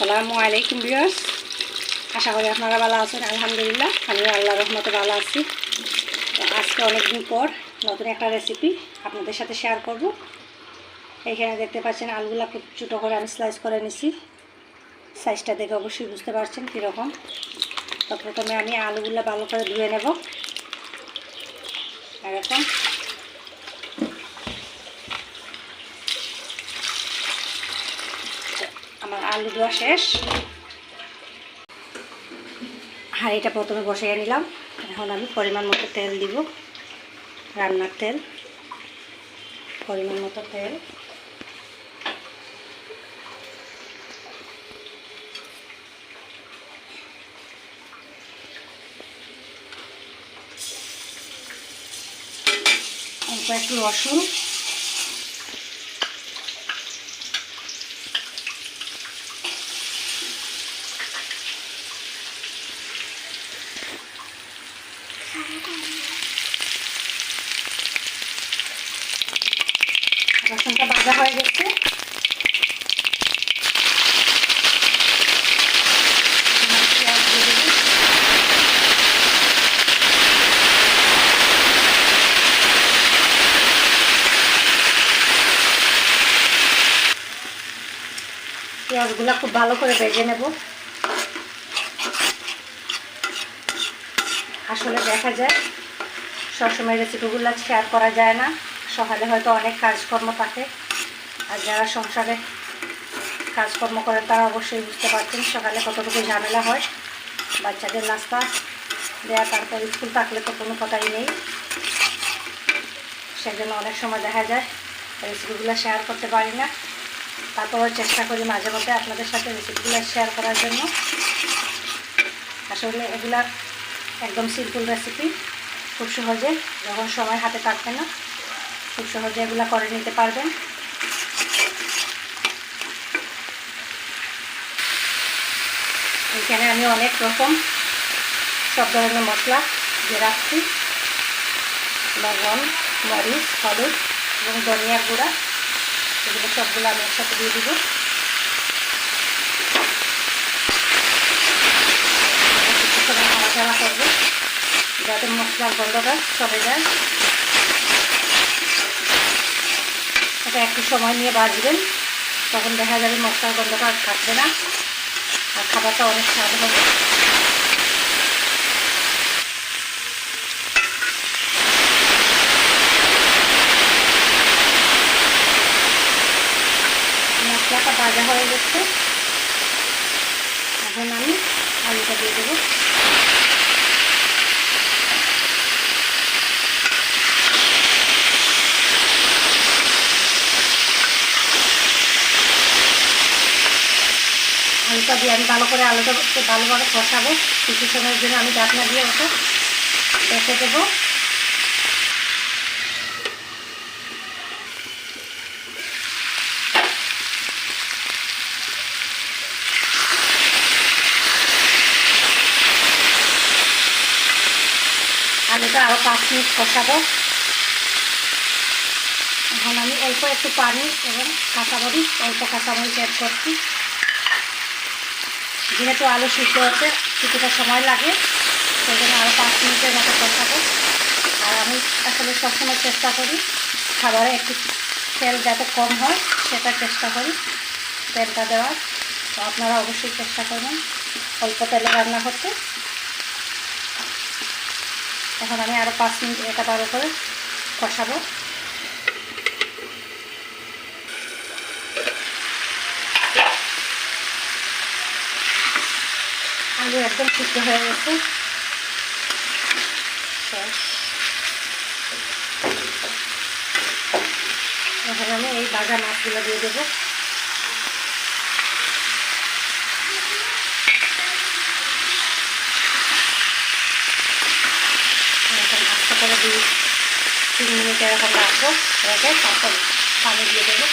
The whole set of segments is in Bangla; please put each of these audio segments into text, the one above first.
আসসালামু আলাইকুম বিয়ার্স আশা করি আপনারা ভালো আছেন, আলহামদুলিল্লাহ। আমি আল্লাহ রহমতে ভালো আছি। তো আজকে অনেকদিন পর নতুন একটা রেসিপি আপনাদের সাথে শেয়ার করব। এখানে দেখতে পাচ্ছেন আলুগুলা খুব ছোটো করে আমি স্লাইস করে নিছি। সাইজটা দেখে অবশ্যই বুঝতে পারছেন কীরকম। তো প্রথমে আমি আলুগুলা ভালো করে ধুয়ে নেব। এরকম আমার আলু দেওয়া শেষ। হাঁড়িটা প্রথমে বসিয়ে নিলাম। এখন আমি পরিমাণ মতো তেল দিব, রান্নার তেল। পরিমাণ মতো তেল। একটু রসুন। রসুনটা ভাজা হয়ে গেছে। পেঁয়াজগুলো খুব ভালো করে ভেজে নেব আসলে দেখা যায়, সবসময় রেসিপিগুলো শেয়ার করা যায় না। সকালে হয়তো অনেক কাজকর্ম থাকে, আর যারা সংসারে কাজকর্ম করেন তারা অবশ্যই বুঝতে পারছেন সকালে কতটুকু ঝামেলা হয়। বাচ্চাদের নাস্তা দেওয়া তারপর স্কুল থাকলে তো কোনো কথাই নেই। সেজন্য অনেক সময় দেখা যায় রেসিপিগুলো শেয়ার করতে পারি না। তারপরেও চেষ্টা করি মাঝে মধ্যে আপনাদের সাথে রেসিপিগুলো শেয়ার করার জন্য। আসলে এগুলা একদম সিম্পল রেসিপি খুব সহজে, যখন সময় হাতে থাকবে না, খুব সহজে এগুলো করে নিতে পারবেন। এখানে আমি অনেক রকম, সব ধরনের মশলা দিয়ে রাখছি। লবণ, মরিচ, হলুদ এবং ধনিয়ার গুঁড়া, এগুলো সবগুলো আমি একসাথে দিয়ে দিব কিছু সময় নাড়াচাড়া করব। যাতে মশলার গন্ধটা চলে যায়। এটা একটু সময় নিয়ে বাজবেন তখন দেখা যাবে মশলার গন্ধটা আর থাকবে না। আর খাবারটা অনেক স্বাদ হবে। মশলাটা ভাজা হয়ে গেছে। এখন আমি আলুটা দিয়ে দেবো আলুটা দিয়ে আমি ভালো করে আলুটা ভালোভাবে কষাবো। কিছু সময়ের জন্য আমি ডাকনা দিয়ে ওটা দেখে দেবো। আলুটা আরও পাঁচ মিনিট কষাবো। এখন আমি অল্প একটু পানি এবং কাঁচামরিচ, অল্প কাঁচামরিচ অ্যাড করছি। যেহেতু আলু সিদ্ধ হতে কিছুটা সময় লাগে, সেই জন্য আরও পাঁচ মিনিটের মতো কষাবো আর আমি আসলে সবসময় চেষ্টা করি খাবারে একটু তেল যাতে কম হয়, সেটা চেষ্টা করি, তেলটা দেওয়ার। তো আপনারা অবশ্যই চেষ্টা করবেন অল্প তেলে রান্না করতে। এখন আমি আরও পাঁচ মিনিট এটা ভালো করে কষাবো। আলু একদম সিদ্ধ হয়ে গেছে। এখন আমি এই ভাজা মাছগুলো দিয়ে দেবো। করে দুই। তিন মিনিট এরকম রাখব। রেখে তারপর পানি দিয়ে দেবো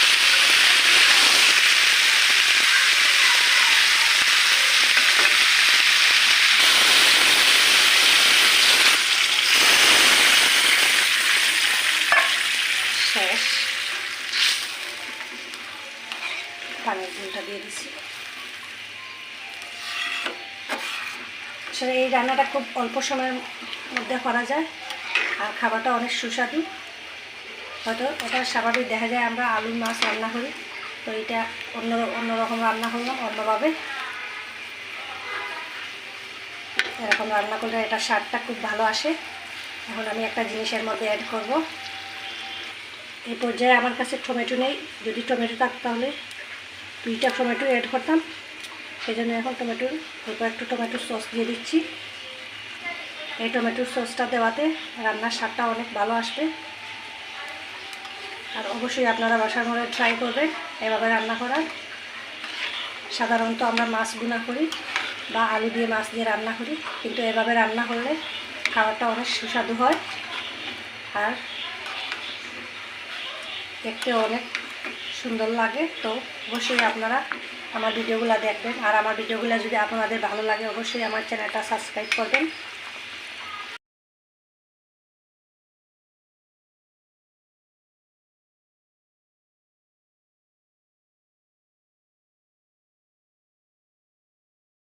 শেষ পানির ঝোলটা দিয়ে দিছি আসলে এই রান্নাটা খুব অল্প সময়ের মধ্যে করা যায়, আর খাবারটা অনেক সুস্বাদু। হয়তো এটা স্বাভাবিক দেখা যায় আমরা আলু মাছ রান্না করি, তো এটা অন্য অন্যরকম রান্না করলাম অন্যভাবে। এরকম রান্না করলে এটা স্বাদটা খুব ভালো আসে। এখন আমি একটা জিনিসের মধ্যে অ্যাড করব। এই পর্যায়ে আমার কাছে টমেটো নেই, যদি টমেটো থাকতো তাহলে দুইটা টমেটো অ্যাড করতাম। সেই জন্য এখন টমেটোর অল্প একটু টমেটোর সস দিয়ে দিচ্ছি। এই টমেটোর সসটা দেওয়াতে রান্নার স্বাদটা অনেক ভালো আসবে। আর অবশ্যই আপনারা বাসার ঘরে ট্রাই করবেন এভাবে রান্না করার। সাধারণত আমরা মাছ গুনা করি বা আলু দিয়ে মাছ দিয়ে রান্না করি, কিন্তু এভাবে রান্না করলে খাবারটা অনেক সুস্বাদু হয়। আর দেখতে অনেক সুন্দর লাগে, তো অবশ্যই আপনারা আমার ভিডিওগুলো দেখবেন। আর আমার ভিডিওগুলো যদি আপনাদের ভালো লাগে, অবশ্যই আমার চ্যানেলটা সাবস্ক্রাইব করবেন।